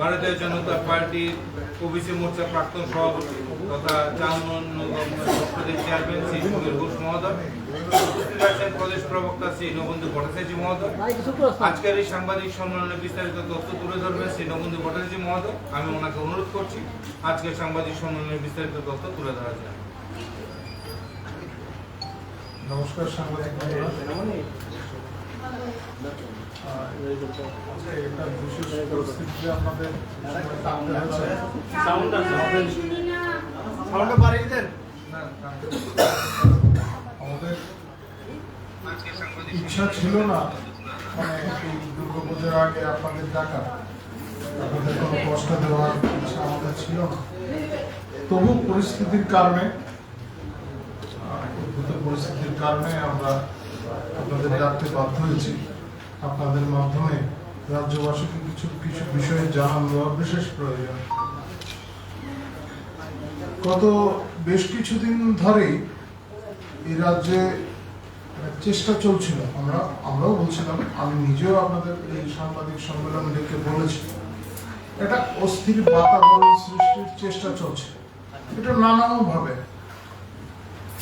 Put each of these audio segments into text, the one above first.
ভারতীয় জনতা পার্টির ওবিসি মোর্চা প্রাক্তন সভাপতি তথা প্রদেশ চেয়ারম্যান শ্রী সমীর ঘোষ মহোদয় আছেন প্রদেশ প্রবক্তা শ্রী নবন্ধু ভট্টাচার্য মহোদয়। আজকের এই সাংবাদিক সম্মেলনে বিস্তারিত তথ্য তুলে ধরবেন শ্রী নবন্ধু ভট্টাচার্য মহোদয়। আমি ওনাকে অনুরোধ করছি, আজকের সাংবাদিক সম্মেলনে বিস্তারিত তথ্য তুলে ধরা যায় নমস্কার সাংবাদিক একটা আমাদের ইচ্ছা ছিল না দুর্গাপুজোর আগে আপনাদের ডাকা আপনাদের কোনো কষ্ট দেওয়ার ইচ্ছা আমাদের ছিল না তবু পরিস্থিতির কারণে পরিস্থিতির কারণে আমরা আপনাদের ডাকতে বাধ্য হয়েছি। আপনাদের মাধ্যমে রাজ্যবাসীকে কিছু কিছু বিষয়ে জানান দেওয়া বিশেষ প্রয়োজন। গত বেশ কিছুদিন ধরেই এই রাজ্যে চেষ্টা চলছিল। আমরা, আমরাও বলছিলাম, আমি নিজেও আপনাদের এই সাংবাদিক সম্মেলন ডেকে বলেছি, একটা অস্থির বাতাবরণ সৃষ্টির চেষ্টা চলছে। এটা নানান ভাবে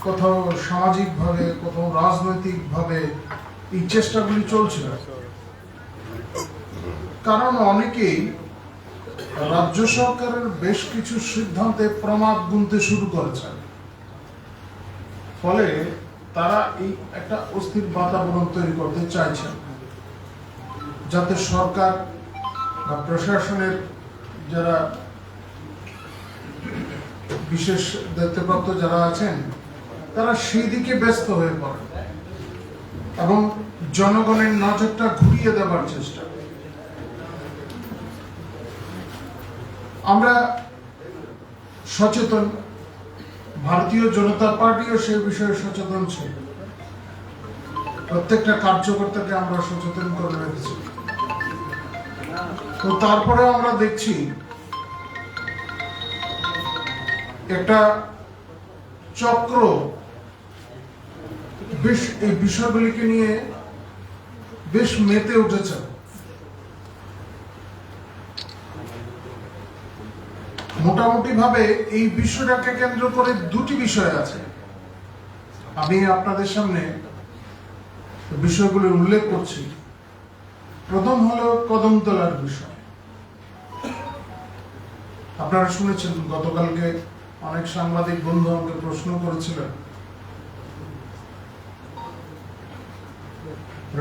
কোথাও সামাজিক ভাবে কোথাও রাজনৈতিক ভাবে এই চেষ্টাগুলি চলছিল। কারণ অনেকেই রাজ্য সরকারের বেশ কিছু সিদ্ধান্তে প্রমাদ গুনতে শুরু করেছেন। ফলে তারা এই একটা অস্থির বাতাবরণ তৈরি করতে চাইছেন। যাতে সরকার বা প্রশাসনের যারা বিশেষ দায়িত্বপ্রাপ্ত যারা আছেন, তারা সেই দিকে ব্যস্ত হয়ে পড়ে এবং জনগণের নজরটা ঘুরিয়ে দেওয়ার চেষ্টা। আমরা সচেতন, ভারতীয় জনতা পার্টিও সেই বিষয়ে সচেতন ছিল। প্রত্যেকটা কার্যকর্তাকে আমরা সচেতন করে রেখেছি। তো তারপরে আমরা দেখছি, একটা চক্র বেশ, এই বিষয়গুলিকে নিয়ে বেশ মেতে উঠেছে। মোটামুটি ভাবে এই বিষয়টাকে কেন্দ্র করে দুটি বিষয় আছে। আমি আপনাদের সামনে বিষয়গুলি উল্লেখ করছি। প্রথম হলো কদমতলার বিষয়। আপনারা শুনেছেন, গতকালকে অনেক সাংবাদিক বন্ধু আমাকে প্রশ্ন করেছিলেন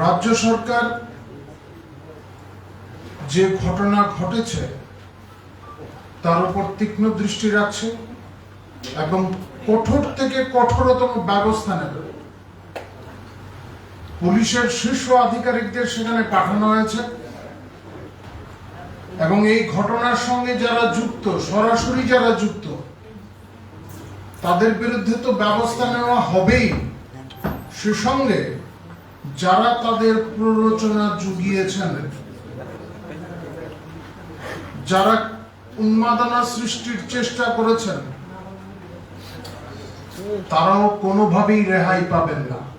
রাজ্য সরকার যে ঘটনা ঘটেছে, তার উপর তীক্ষ্ণ দৃষ্টি রাখছে এবং কঠোর থেকে কঠোরতম ব্যবস্থা নেবে। পুলিশের শীর্ষ আধিকারিকদের সেখানে পাঠানো হয়েছে এবং এই ঘটনার সঙ্গে যারা যুক্ত, সরাসরি যারা যুক্ত, তাদের বিরুদ্ধে তো ব্যবস্থা নেওয়া হবেই। সে সঙ্গে যারা তাদের প্ররোচনা জুগিয়েছেন, যারা উন্মাদনা সৃষ্টির চেষ্টা করেছেন, তারাও কোনোভাবেই রেহাই পাবেন না।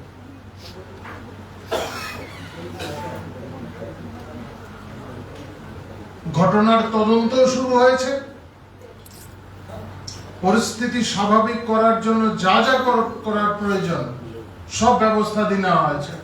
ঘটনার তদন্ত শুরু হয়েছে। পরিস্থিতি স্বাভাবিক করার জন্য যা যা কর- করার প্রয়োজন, সব ব্যবস্থা দিয়ে নেওয়া হয়েছে।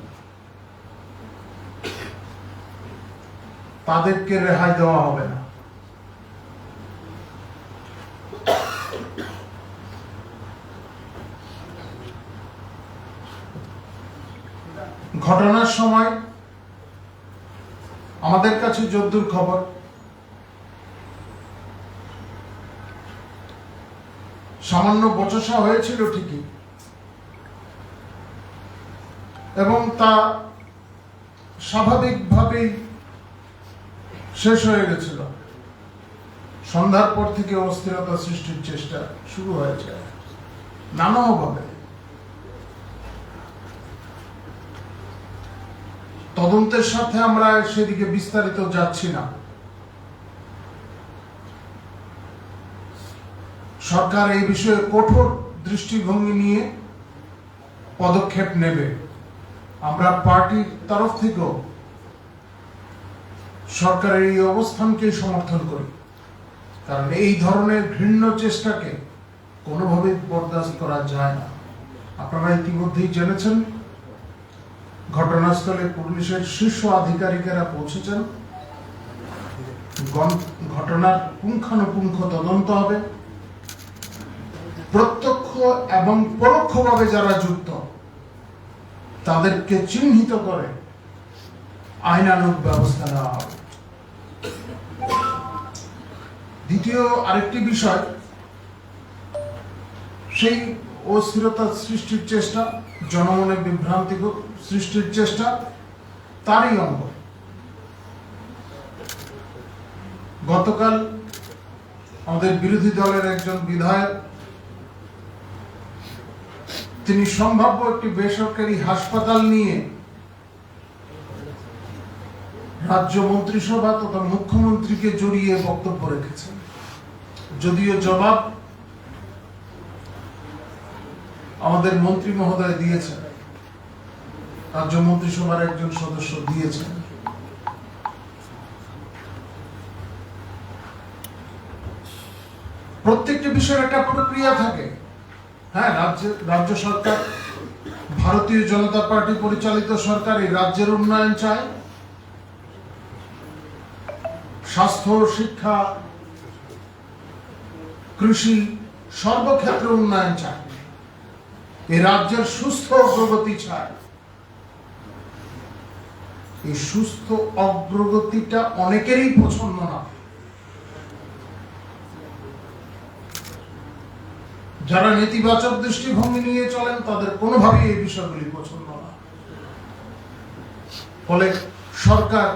তাদেরকে রেহাই দেওয়া হবে না। ঘটনার সময় আমাদের কাছে যদ্দূর খবর। সামান্য বচসা হয়েছিল ঠিকই। এবং তা স্বাভাবিকভাবেই শেষ হয়ে গেছিল। সন্ধ্যার পর থেকে অস্থিরতা সৃষ্টির চেষ্টা শুরু হয়েছে নানাভাবে। তদন্তের সাথে আমরা সেদিকে বিস্তারিত যাচ্ছি না। সরকার এই বিষয়ে কঠোর দৃষ্টিভঙ্গি নিয়ে পদক্ষেপ নেবে। আমরা পার্টির তরফ থেকেও সরকারের এই অবস্থানকে সমর্থন করি। কারণ এই ধরনের ঘৃণ্য চেষ্টাকে কোনোভাবেই বরদাস্ত করা যায় না। আপনারা ইতিমধ্যেই জেনেছেন, ঘটনাস্থলে পুলিশের শীর্ষ আধিকারিকেরা পৌঁছেছেন। ঘটনার পুঙ্খানুপুঙ্খ তদন্ত হবে। প্রত্যক্ষ এবং পরোক্ষভাবে যারা যুক্ত, তাদেরকে চিহ্নিত করে আইনানুগ ব্যবস্থা নেওয়া হবে। দ্বিতীয় আরেকটি বিষয়, সেই অস্থিরতা সৃষ্টির চেষ্টা, জনমনে বিভ্রান্তি সৃষ্টির চেষ্টা, তারই অঙ্গ। গতকাল আমাদের বিরোধী দলের একজন বিধায়ক, তিনি সম্ভাব্য একটি বেসরকারি হাসপাতাল নিয়ে রাজ্য মন্ত্রিসভা তথা মুখ্যমন্ত্রীকে জড়িয়ে বক্তব্য রেখেছেন। যদিও জবাব আমাদের মন্ত্রী মহোদয় দিয়েছেন। রাজ্য মন্ত্রিসভার একজন সদস্য দিয়েছেন। প্রত্যেকটি বিষয়ের একটা প্রক্রিয়া থাকে। হ্যাঁ রাজ্য রাজ্য সরকার, ভারতীয় জনতা পার্টি পরিচালিত সরকার এই রাজ্যের উন্নয়ন চায়। স্বাস্থ্য, শিক্ষা কৃষি সর্বক্ষেত্রে উন্নয়ন চায়। এই রাজ্যের সুস্থ অগ্রগতি চায়। এই সুস্থ অগ্রগতিটা অনেকেরই পছন্দ না। যারা নেতিবাচক দৃষ্টিভঙ্গি নিয়ে চলেন, তাদের কোনোভাবেই এই বিষয়গুলি পছন্দ না। ফলে সরকার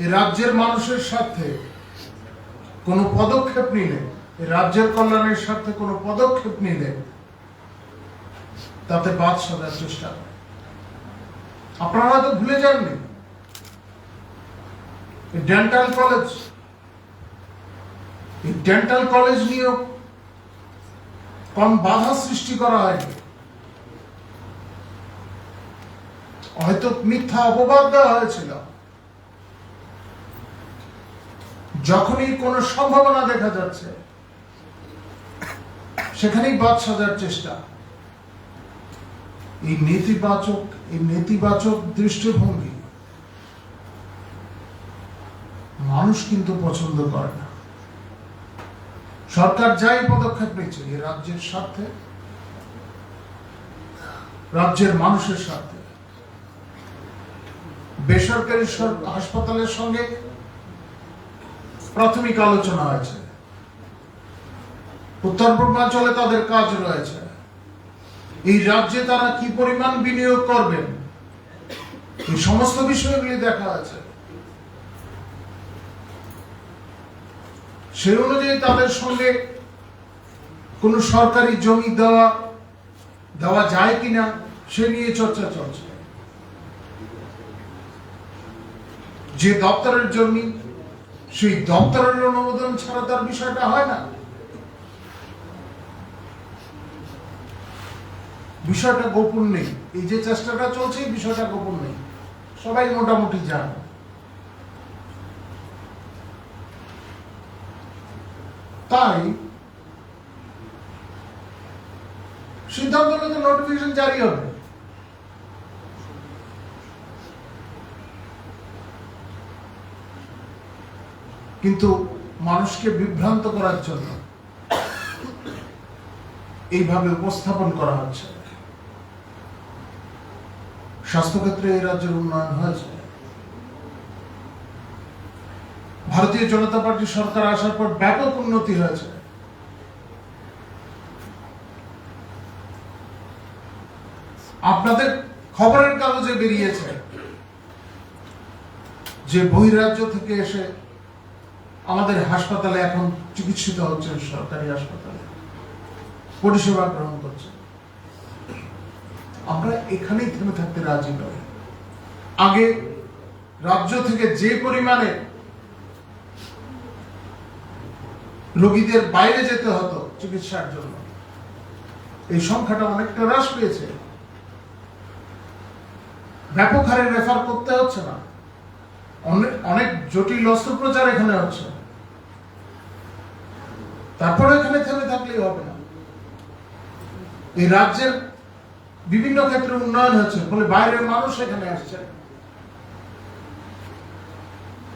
এই রাজ্যের মানুষের সাথে কোনো পদক্ষেপ নিলে এই রাজ্যের কল্যাণের স্বার্থে কোনো পদক্ষেপ নিলে তাতে বাদ সাজার চেষ্টা করে। আপনারা হয়তো ভুলে যাননি। ডেন্টাল কলেজ এই ডেন্টাল কলেজ নিয়েও কোন বাধা সৃষ্টি করা হয়নি। হয়তো মিথ্যা অপবাদ দেওয়া হয়েছিল। যখনই কোনো সম্ভাবনা দেখা যাচ্ছে সেখানেই বাদ সাজার চেষ্টা। এই নেতিবাচক এই নেতিবাচক দৃষ্টিভঙ্গি মানুষ কিন্তু পছন্দ করে না। সরকার যাই পদক্ষেপ নিচ্ছে এই রাজ্যের স্বার্থে, রাজ্যের মানুষের স্বার্থে। বেসরকারি হাসপাতালের সঙ্গে প্রাথমিক আলোচনা হয়েছে। উত্তর পূর্বাঞ্চলে তাদের কাজ রয়েছে। এই রাজ্যে তারা কি পরিমাণ বিনিয়োগ করবেন? এই সমস্ত বিষয়গুলি দেখা আছে। সেই অনুযায়ী তাদের সঙ্গে কোন সরকারি জমি দেওয়া দেওয়া যায় কিনা, সে নিয়ে চর্চা চলছে। যে দপ্তরের জমি, সেই দপ্তরের অনুমোদন ছাড়া তার বিষয়টা হয় না। বিষয়টা গোপন নেই। এই যে চেষ্টাটা চলছে বিষয়টা গোপন নেই। সবাই মোটামুটি জানে। তাই সিদ্ধান্ত নিতে নোটিফিকেশন জারি হবে। কিন্তু মানুষকে বিভ্রান্ত করার জন্য এইভাবে উপস্থাপন করা হচ্ছে। স্বাস্থ্যক্ষেত্রে এই রাজ্যের উন্নয়ন হয়েছে। ভারতীয় জনতা পার্টি সরকার আসার পর ব্যাপক উন্নতি হয়েছে। আপনাদের খবরের কাগজে বেরিয়েছে যে বহিরাজ্য থেকে এসে আমাদের হাসপাতালে এখন চিকিৎসিত হচ্ছেন সরকারি হাসপাতালে। পরিষেবা গ্রহণ করছে আমরা এখানেই থেমে থাকতে রাজি নই। আগে রাজ্য থেকে যে পরিমাণে রোগীদের বাইরে যেতে হতো চিকিৎসার জন্য, এই সংখ্যাটা অনেকটা হ্রাস পেয়েছে। ব্যাপক হারে রেফার করতে হচ্ছে না। অনেক অনেক জটিল অস্ত্রোপচার এখানে হচ্ছে। তারপরে এখানে থেমে থাকলেই হবে না। এই রাজ্যের বিভিন্ন ক্ষেত্রে উন্নয়ন হচ্ছে, ফলে বাইরের মানুষ এখানে আসছে।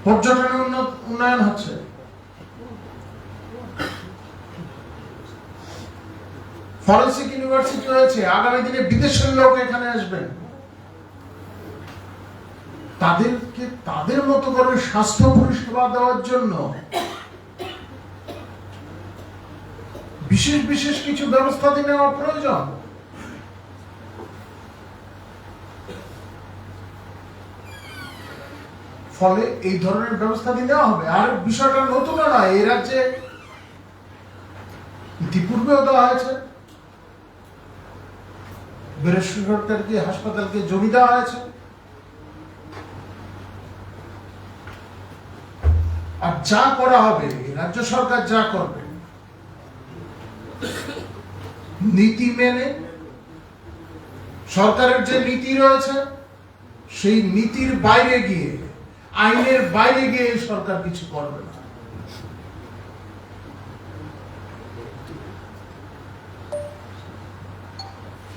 পর্যটনের উন্নয়ন হচ্ছে। ফরেন্সিক ইউনিভার্সিটি হয়েছে আগামী দিনে বিদেশের লোক এখানে আসবেন তাদেরকে, তাদের মতো করে স্বাস্থ্য পরিষেবা দেওয়ার জন্য বিশেষ বিশেষ কিছু ব্যবস্থা দিয়ে নেওয়া প্রয়োজন। ফলে এই ধরনের ব্যবস্থা নেওয়া হবে। আর বিষয়টা নতুন নয় এই রাজ্যে ইতিপূর্বেও দেওয়া হয়েছে। বৃহস্পতিবারকে হাসপাতালকে জমি দেওয়া হয়েছে। আর যা করা হবে, রাজ্য সরকার যা করবে, নীতি মেনে সরকারের যে নীতি রয়েছে, সেই নীতির বাইরে গিয়ে আইনের বাইরে গিয়ে সরকার কিছু করবে না।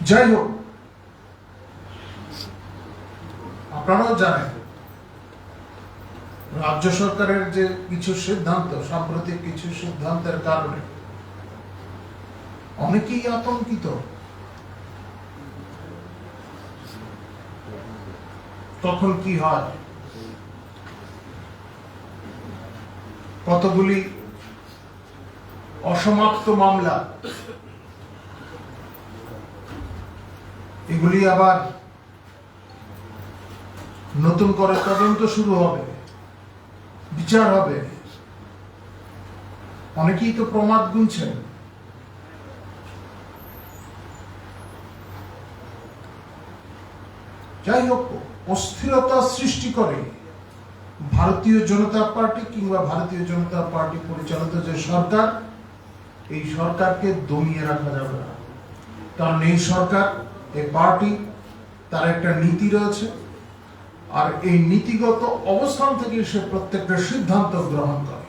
যাই হোক, আপনারাও জানেন, রাজ্য সরকারের যে কিছু সিদ্ধান্ত, সাম্প্রতিক কিছু সিদ্ধান্তের কারণে অনেকেই আতঙ্কিত। তখন কি হয়? কতগুলি অসমাপ্ত মামলা? এগুলি আবার নতুন করে তদন্ত শুরু হবে, বিচার হবে। অনেকেই তো প্রমাদ গুনছেন। যাই হোক, অস্থিরতা সৃষ্টি করে ভারতীয় জনতা পার্টি কিংবা ভারতীয় জনতা পার্টি পরিচালিত যে সরকার, এই সরকারকে দমিয়ে রাখা যাবে না। কারণ এই সরকার, এই পার্টি, তার একটা নীতি রয়েছে। আর এই নীতিগত অবস্থান থেকে সে প্রত্যেকটা সিদ্ধান্ত গ্রহণ করে।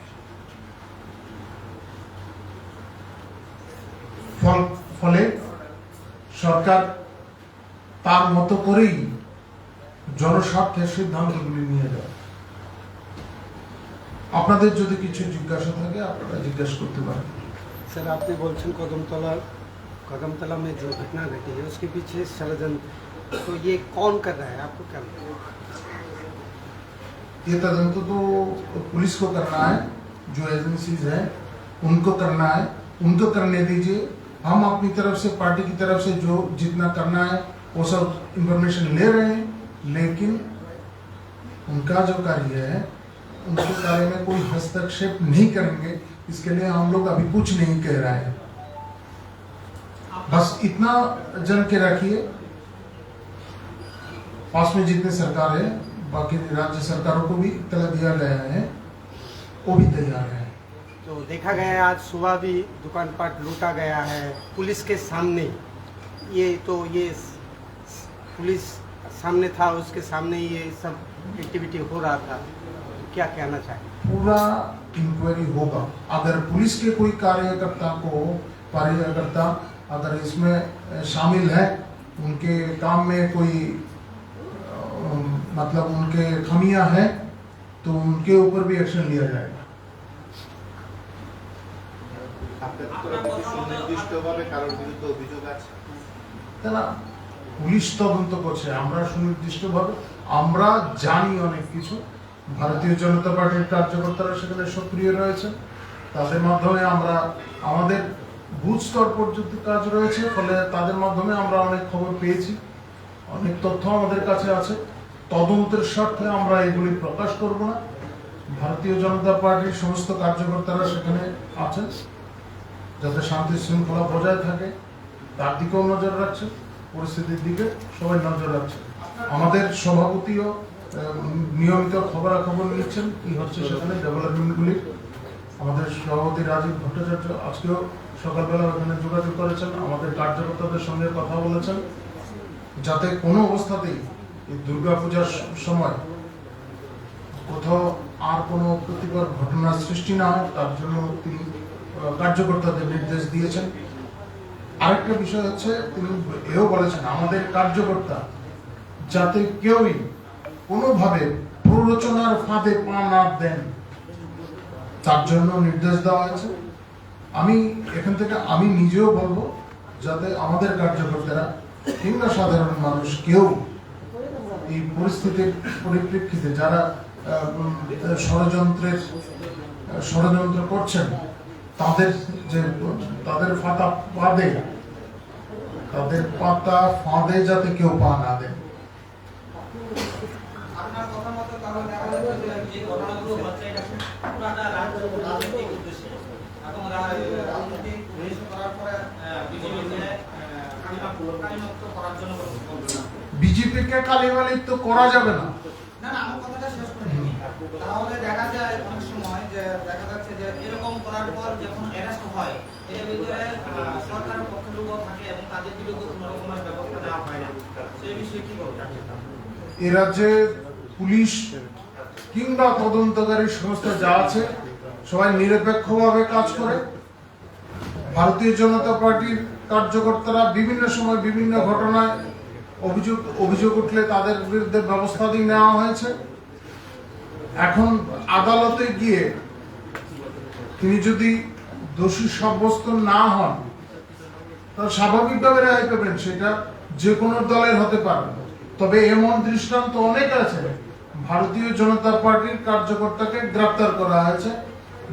ফলে সরকার তার মতো করেই জনস্বার্থের সিদ্ধান্তগুলি নিয়ে যায় আপনাদের যদি কিছু জিজ্ঞাসা থাকে আপনারা জিজ্ঞাসা করতে পারেন। স্যার আপনি বলছেন কদমতলা কদমতলা মে যে ঘটনা ঘটি है उसके पीछे षडयंत्र तो ये कौन कर रहा है आपको क्या ये तदंत तो पुलिस को करना है जो एजेंसीज है उनको करना है। उनको करने दीजिए। हम अपनी तरफ़ से पार्टी की तरफ़ से जो जितना करना है वो सब इंफॉर्मेशन ले रहे हैं। लेकिन उनका जो कार्य है उनके कार्य में कोई हस्तक्षेप नहीं करेंगे, इसके लिए हम लोग अभी कुछ नहीं कह रहे हैं। बस इतना जन के रखिए। पास में जितने सरकार है, बाकी राज्य सरकारों को भी इतना दिया गया है, वो भी तैयार है। तो देखा गया है, आज सुबह भी दुकान पाट लूटा गया है, पुलिस के सामने। ये तो ये पुलिस सामने था, उसके सामने ये सब एक्टिविटी हो रहा था। क्या कहना चाहिए पूरा इंक्वायरी होगा अगर पुलिस के कोई कार्यकर्ता को कार्यकर्ता अगर इसमें अ, शामिल है उनके काम में कोई अ, मतलब उनके खमियां हैं तो उनके ऊपर भी एक्शन लिया जाएगा আপনাদের তরফে কি সুনির্দিষ্টভাবে কারোর বিরুদ্ধে অভিযোগ আছে তারা পুলিশ তদন্ত করছে আমরা সুনির্দিষ্টভাবে আমরা জানি অনেক কিছু ভারতীয় জনতা পার্টির কার্যকর্তারা সেখানে সক্রিয় রয়েছে তাদের মাধ্যমে আমরা আমাদের বুথ স্তর পর্যন্ত কাজ রয়েছে, ফলে তাদের মাধ্যমে আমরা অনেক খবর পেয়েছি, অনেক তথ্য আমাদের কাছে আছে। তদন্তের স্বার্থে আমরা এগুলি প্রকাশ করব না। ভারতীয় জনতা পার্টির সমস্ত কার্যকর্তারা সেখানে আছেন, যাতে শান্তি শৃঙ্খলা বজায় থাকে। তার দিকেও নজর রাখছে পরিস্থিতির দিকে সবাই নজর রাখছে আমাদের সভাপতিও নিয়মিত খবরাখবর নিচ্ছেন। কি হচ্ছে সেখানে ডেভেলপমেন্টগুলি আমাদের সভাপতি রাজীব ভট্টাচার্য আজকেও সকালবেলা ওখানে যোগাযোগ করেছেন। আমাদের কার্যকর্তাদের সঙ্গে কথা বলেছেন। যাতে কোনো অবস্থাতেই এই দুর্গাপূজার সময় কোথাও আর কোনো ক্ষতিকর ঘটনার সৃষ্টি না হয়, তার জন্য তিনি কার্যকর্তাদের নির্দেশ দিয়েছেন। আরেকটা বিষয় হচ্ছে, তিনি এও বলেছেন, আমাদের কার্যকর্তা যাতে কেউই কোনোভাবে প্ররোচনার ফাঁদে পা না দেন। তার জন্য নির্দেশ দেওয়া হয়েছে। আমি এখান থেকে আমি নিজেও বলব, যাতে আমাদের কার্যকর্তারা কিংবা সাধারণ মানুষ কেউ এই পরিস্থিতির পরিপ্রেক্ষিতে যারা ষড়যন্ত্রের, ষড়যন্ত্র করছেন, তাদের যে, তাদের ফাতা ফাঁদে, তাদের পাতা ফাঁদে যাতে কেউ পা না দেন আপনার কথা মতো তাহলে দেখা যাচ্ছে যে যে ঘটনাগুলো হচ্ছে এটা পুরাটা রাজ্য রাজনৈতিক উদ্দেশ্যে এবং রা- রাজনৈতিক উদ্দেশ্য করার পরে বিজেপিকে বিজেপিকে কালিমালিপ্ত করা যাবে না। না না আমার কথাটা শেষ করে তাহলে দেখা যায় অনেক সময় যে দেখা যাচ্ছে যে এরকম করার পর যখন অ্যারেস্ট হয় এর ভিতরে সরকারের পক্ষে লোকও থাকে এবং তাদের বিরুদ্ধে কোনো রকমের ব্যবস্থা নেওয়া হয় না। সেই বিষয়ে কি বলবেন? এ রাজ্যে পুলিশ কিংবা তদন্তকারী সংস্থা যা আছে সবাই নিরপেক্ষভাবে কাজ করে। ভারতীয় জনতা পার্টির কার্যকর্তারা বিভিন্ন সময় বিভিন্ন ঘটনায় অভিযোগ অভিযোগ উঠলে তাদের বিরুদ্ধে ব্যবস্থা দিয়ে নেওয়া হয়েছে। এখন আদালতে গিয়ে তিনি যদি দোষী সাব্যস্ত না হন, তাহলে স্বাভাবিকভাবে রেহাই পাবেন, সেটা যে কোনো দলের হতে পারে। তবে এমন দৃষ্টান্ত অনেক আছে, ভারতীয় জনতা পার্টির কার্যকর্তাকে গ্রেপ্তার করা হয়েছে।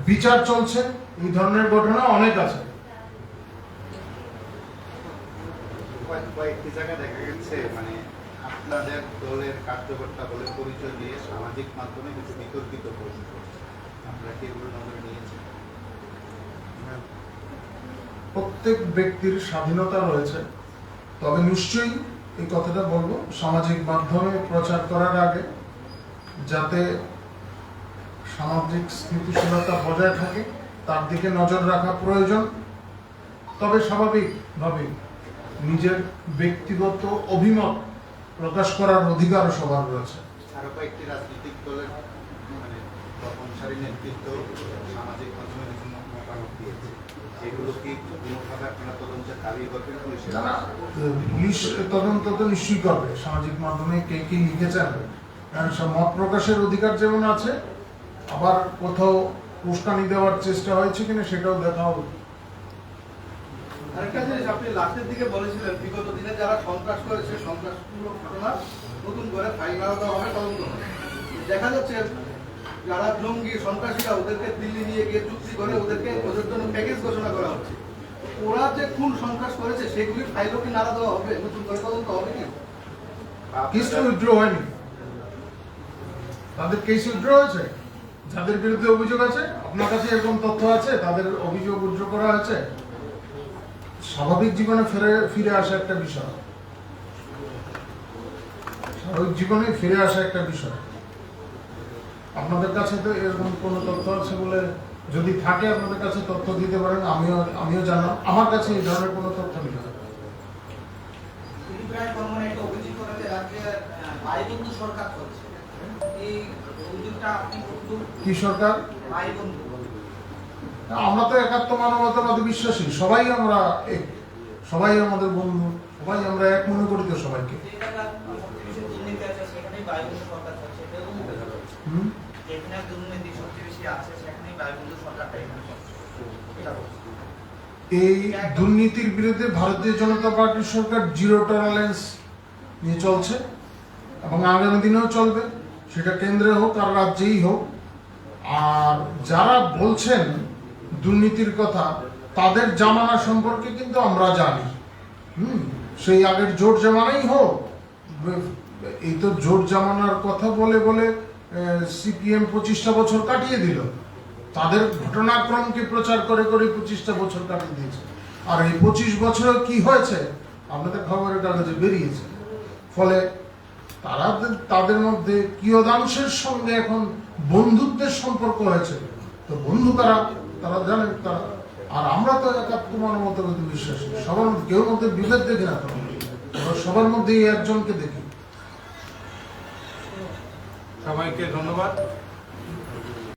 বিচার চলছে, এই ধরনের ঘটনা অনেক আছে। কয়েকটি জায়গায় দেখা গেছে মানে আপনাদের দলের কার্যকর্তা বলে পরিচয় দিয়ে সামাজিক মাধ্যমে কিছু বিতর্কিত আপনারা কি এগুলো নজরে প্রত্যেক ব্যক্তির স্বাধীনতা রয়েছে, তবে নিশ্চয়ই এই কথাটা বলব, সামাজিক মাধ্যমে প্রচার করার আগে যাতে সামাজিক স্থিতিশীলতা বজায় থাকে, তার দিকে নজর রাখা প্রয়োজন, তবে স্বাভাবিকভাবে নিজের ব্যক্তিগত অভিমত প্রকাশ করার অধিকারও সবার রয়েছে। আরও কয়েকটি রাজনৈতিক দলের মানে প্রথমসারী নেতৃত্ব সামাজিক মাধ্যমে মতামত দিয়েছে। পুলিশ তদন্ত তো নিশ্চয়ই করবে। সামাজিক মাধ্যমে কে কি লিখেছেন মত প্রকাশের অধিকার যেমন আছে আবার কোথাও উস্কানি দেওয়ার চেষ্টা হয়েছে কিনা সেটাও দেখা হবে জিনিস আপনি দিকে বলেছিলেন, বিগত দিনে যারা করেছে ঘটনা নতুন করে ফাইল আলাদা। দেখা যাচ্ছে যারা জঙ্গি, সন্ত্রাসীরা ওদেরকে দিল্লি নিয়ে গিয়ে চুক্তি করে, ওদেরকে ওদের জন্য প্যাকেজ ঘোষণা করা হচ্ছে। ওরা যে কোন সন্ত্রাস করেছে সেগুলির ফাইলও কি নাড়া দেওয়া হবে? নতুন করে তদন্ত হবে কি? হয়নি। তাদের কেস উইথড্র হয়েছে? যাদের বিরুদ্ধে অভিযোগ আছে, আপনার কাছে এরকম তথ্য আছে? তাদের অভিযোগ উইথড্র করা হয়েছে? স্বাভাবিক জীবনে ফিরে ফিরে আসা একটা বিষয়। স্বাভাবিক জীবনে ফিরে আসা একটা বিষয়। আপনাদের কাছে তো এরকম কোনো তথ্য আছে বলে যদি থাকে আপনাদের কাছে তথ্য দিতে পারেন আমিও আমিও জানলাম আমার কাছে এই ধরনের কোনো তথ্য নেই। কি সরকার? আমরা তো একাত্ম মানবতাবাদী বিশ্বাসী সবাই আমরা এক। সবাই আমাদের বন্ধু, সবাই আমরা এক মনে করি তো সবাইকে। এই দুর্নীতির বিরুদ্ধে ভারতীয় জনতা পার্টির সরকার জিরো টলারেন্স নিয়ে চলছে এবং আগামী দিনেও চলবে। সেটা কেন্দ্রে হোক আর রাজ্যেই হোক। আর যারা বলছেন দুর্নীতির কথা, তাদের জামানা সম্পর্কে কিন্তু আমরা জানি। হুম? সেই আগের জোট জামানাই হোক, এই তো জোট জামানার কথা বলে বলে সিপিএম পঁচিশটা বছর কাটিয়ে দিল। তাদের ঘটনাক্রমকে প্রচার করে করে পঁচিশটা বছর কাটিয়ে দিয়েছে। আর এই পঁচিশ বছরে কি হয়েছে, আপনাদের খবরের কাগজে বেরিয়েছে। ফলে তারা তাদের মধ্যে কিয়দাংশের সঙ্গে এখন বন্ধুত্বের সম্পর্ক হয়েছে। তো বন্ধু কারা? তারা জানেন তারা আর আমরা তো একাত্ম মতো বিশ্বাস সবার মধ্যে কেউ মধ্যে বিভেদ দেখি না আমরা সবার মধ্যে একজনকে দেখি। সবাইকে ধন্যবাদ।